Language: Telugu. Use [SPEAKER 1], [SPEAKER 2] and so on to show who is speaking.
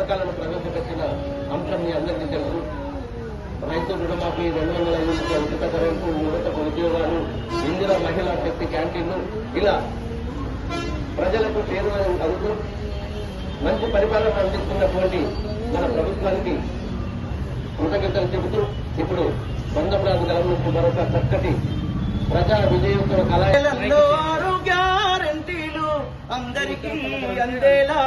[SPEAKER 1] పథకాలను ప్రవేశపెట్టిన అంశం మీ అందరికీ తెలుసు. రైతు రుణమాఫీ రెండు వందల ఐదు యూనిట్ల ఉచిత కరెంటు యువతకు ఉద్యోగాలు ఇందిరా మహిళా శక్తి క్యాంటీన్లు ఇలా ప్రజలకు పేరు అందుతూ మంచి పరిపాలన అందిస్తున్నటువంటి మన ప్రభుత్వానికి కృతజ్ఞతలు చెబుతూ ఇప్పుడు బంధపురాజు గలం నుంచి మరొక చక్కటి ప్రజా విజయోత్సవ కళ
[SPEAKER 2] అందరికీ అందేలా